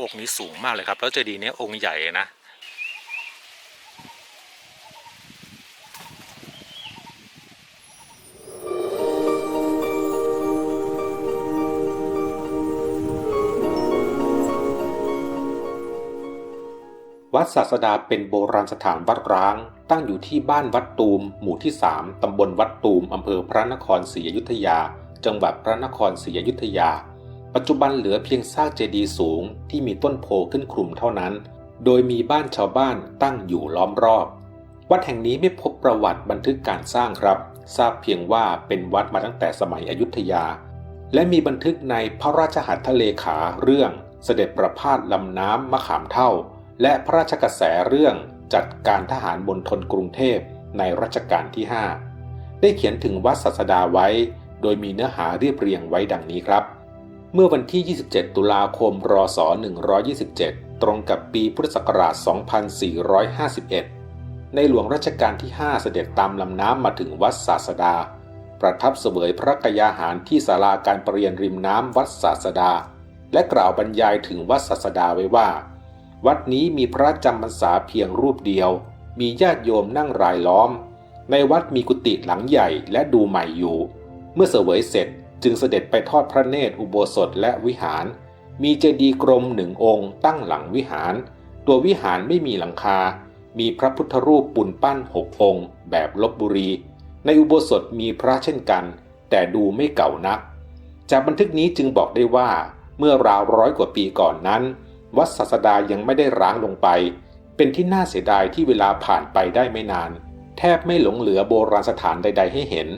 องค์นี้สูงมากเลยครับ แล้วเจดีย์นี้องค์ใหญ่นะวัดศาสดาเป็นโบราณสถานวัดร้าง ตั้งอยู่ที่บ้านวัดตูม หมู่ที่ 3 ตำบลวัดตูม อำเภอพระนครศรีอยุธยา จังหวัดพระนครศรีอยุธยา ปัจจุบันเหลือเพียงซากเจดีย์สูงที่มีต้นโพขึ้นคลุมเท่านั้น โดยมีบ้านชาวบ้านตั้งอยู่ล้อมรอบ วัดแห่งนี้ไม่พบประวัติบันทึกการสร้างครับ ทราบเพียงว่าเป็นวัดมาตั้งแต่สมัยอยุธยา และมีบันทึกในพระราชหัตถเลขาเรื่องเสด็จประพาสลำน้ำมะขามเท่า และพระราชกระแสเรื่องจัดการทหารบนทนกรุงเทพในรัชกาลที่ 5 ได้เขียนถึงวัดศาสดาไว้ โดยมีเนื้อหาเรียบเรียงไว้ดังนี้ครับ เมื่อวันที่ 27 ตุลาคม รศ 127 ตรงกับปีพุทธศักราช 2451 ในหลวงรัชกาลที่ 5 เสด็จตามลำน้ำมาถึงวัดศาสดา ประทับเสวยพระกยาหารที่ศาลาการประเรียนริมน้ำวัดศาสดา และกล่าวบรรยายถึงวัดศาสดาไว้ว่า วัดนี้มีพระจำพรรษาเพียงรูปเดียว มีญาติโยมนั่งรายล้อม ในวัดมีกุฏิหลังใหญ่และดูใหม่อยู่ เมื่อเสวยเสร็จ จึงเสด็จไปทอดพระเนตรอุโบสถและวิหาร มีเจดีย์กรมหนึ่งองค์ตั้งหลังวิหาร ตัววิหารไม่มีหลังคา มีพระพุทธรูปปุนปั้นหกองค์ แบบลบบุรี ในอุโบสถมีพระเช่นกัน แต่ดูไม่เก่านัก จากบันทึกนี้จึงบอกได้ว่าเมื่อราวร้อยกว่าปีก่อนนั้น วัดศาสดายังไม่ได้ร้างลงไป เป็นที่น่าเสียดายที่เวลาผ่านไปได้ไม่นาน แทบไม่หลงเหลือโบราณสถานใด ๆ ให้เห็น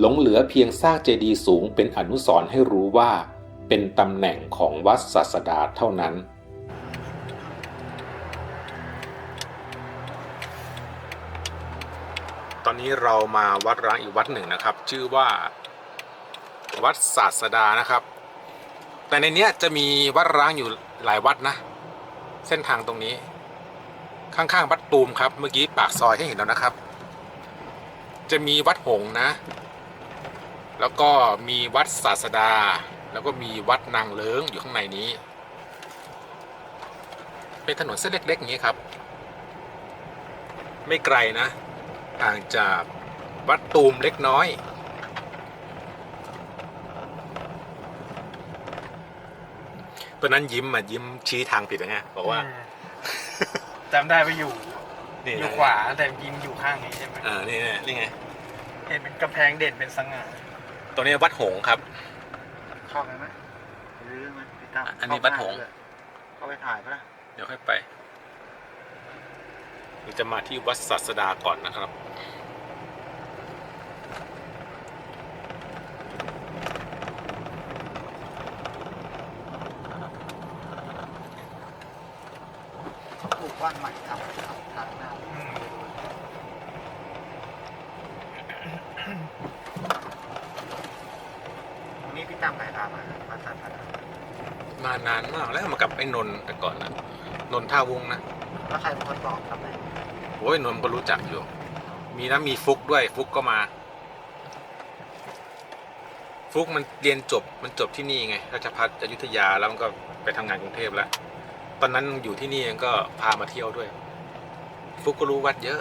หลงเหลือเพียงซากเจดีย์สูงเป็นอนุสรณ์ให้รู้ว่า เป็นตำแหน่งของวัดศาสดาเท่านั้น ตอนนี้เรามาวัดร้างอีกวัดหนึ่งนะครับ ชื่อว่า วัดศาสดานะครับ แต่ในเนี้ยจะมีวัดร้างอยู่หลายวัดนะ เส้นทางตรงนี้ ข้างๆวัดตูมครับ เมื่อกี้ปากซอยให้เห็นแล้วนะครับ จะมีวัดหงนะ แล้วก็มีวัดศาสดา แล้วก็มีวัดนางเลิงอยู่ข้างในนี้ เป็นถนนเส้นเล็กๆอย่างนี้ครับ ไม่ไกลนะห่างจากวัดตูมเล็กน้อยตอนนั้นยิ้มอะยิ้มชี้ทางผิดนะไงบอกว่าอืมจำได้ว่าอยู่นี่อยู่ขวาแต่ยิงอยู่ข้างนี้ใช่ไหมอ่านี่นี่นี่ไง เห็นเป็นกำแพงเด่นเป็นสง่า ตรงนี้วัดหงส์ครับ เข้าไปไหมหรือไหมพี่ตั้มอันนี้วัดหงส์ เข้าไปถ่ายปะล่ะเดี๋ยวค่อยไปเราจะมาที่วัดศาสดาก่อนนะครับ ปลูกบ้านใหม่ครับครับทางหน้า ตรงนี้พี่ตั้มไปตามมาวัดศาสดามานานมากแล้วมากับไอ้นนท์แต่ก่อนนะนนท์ท่าวงนะแล้วใครเป็นคนบอกครับไหนโอ้ยนนท์ก็รู้จักอยู่ มีนะมีฟุกด้วย ฟุกก็มา ฟุกมันเรียนจบมันจบที่นี่ไงราชพัฒอยุธยาแล้วมันก็ไปทำงานกรุงเทพแล้ว ตอนนั้นอยู่ที่นี่ก็พามาเที่ยวด้วย ฟุกก็รู้วัดเยอะ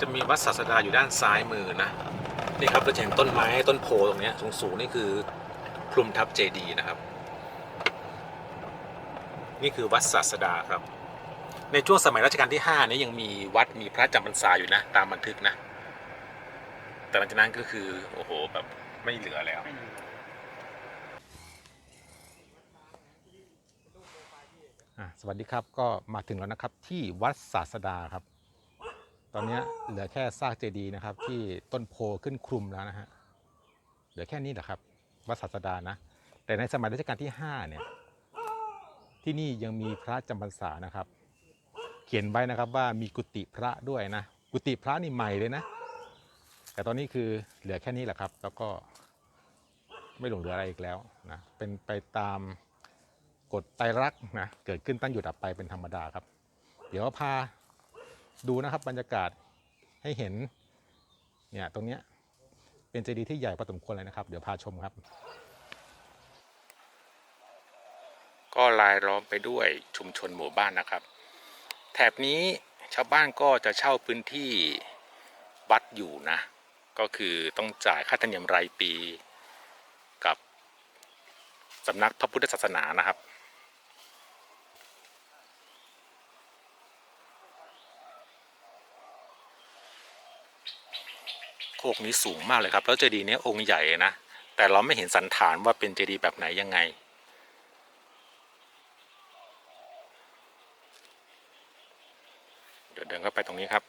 จะมีวัดศาสดาอยู่ด้านซ้ายมือนะนี่ครับเราจะเห็นต้นไม้ต้นโพตรงนี้ยสูงนี่คือคลุมทับเจดีนะครับ นี่คือวัดศาสดาครับ ในช่วงสมัยรัชกาลที่5นี้ยังมีวัดมีพระจำพรรษาอยู่นะ ตามบันทึกนะ แต่หลังจากนั้นก็คือโอ้โหแบบไม่เหลือแล้วสวัสดีครับก็มาถึงแล้วนะครับที่วัดศาสดาครับ ตอนนี้เหลือแค่ซากเจดีย์นะครับ ที่ต้นโพขึ้นคลุมแล้วนะฮะเหลือแค่นี้แหละครับวัดศาสดานะ แต่ในสมัยรัชกาลที่5เนี่ยที่นี่ยังมีพระจำพรรษานะครับ เขียนไว้นะครับว่ามีกุฏิพระด้วยนะ กุฏิพระนี่ใหม่เลยนะ แต่ตอนนี้คือเหลือแค่นี้แหละครับ แล้วก็ไม่หลงเหลืออะไรอีกแล้วนะเป็นไปตามกฎไตรลักษณ์นะเกิดขึ้นตั้งอยู่ดับไปเป็นธรรมดาครับ เดี๋ยวพา ดูนะครับบรรยากาศให้เห็นเนี่ยตรงเนี้ยเป็นเจดีย์ที่ใหญ่พอสมควรเลยนะครับ เดี๋ยวพาชมครับ ก็ลายล้อมไปด้วยชุมชนหมู่บ้านนะครับ แถบนี้ชาวบ้านก็จะเช่าพื้นที่วัดอยู่นะ ก็คือต้องจ่ายค่าธรรมเนียมรายปีกับสำนักพระพุทธศาสนานะครับ โคกนี้สูงมากเลยครับ แล้วเจดีย์นี้องค์ใหญ่นะ แต่เราไม่เห็นสันฐานว่าเป็นเจดีย์แบบไหนยังไง เดี๋ยวเดินเข้าไปตรงนี้ครับ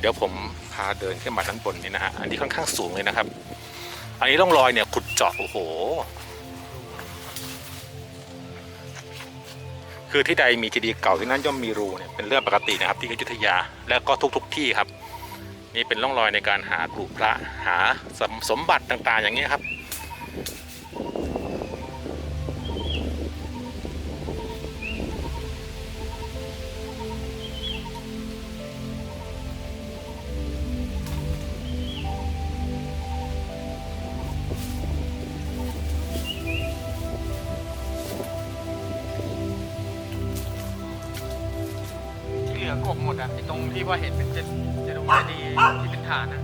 เดี๋ยวผมพาเดินขึ้นมาด้านบนนี้นะฮะ อันนี้ค่อนข้างสูงเลยนะครับ อันนี้ร่องรอยเนี่ยขุดเจาะโอ้โห คือที่ใดมีเจดีย์เก่าที่นั่นย่อมมีรูเนี่ยเป็นเรื่องปกตินะครับ ที่อยุธยาและก็ทุกๆทที่ครับ นี่เป็นร่องรอยในการหากรูพระหาสมสมบัติต่างๆ อย่างนี้ครับ ลือกบหมดอะไอตรงที่ว่าเห็นเป็นเจดเจดีย์เจดีย์ที่เป็นฐานนะ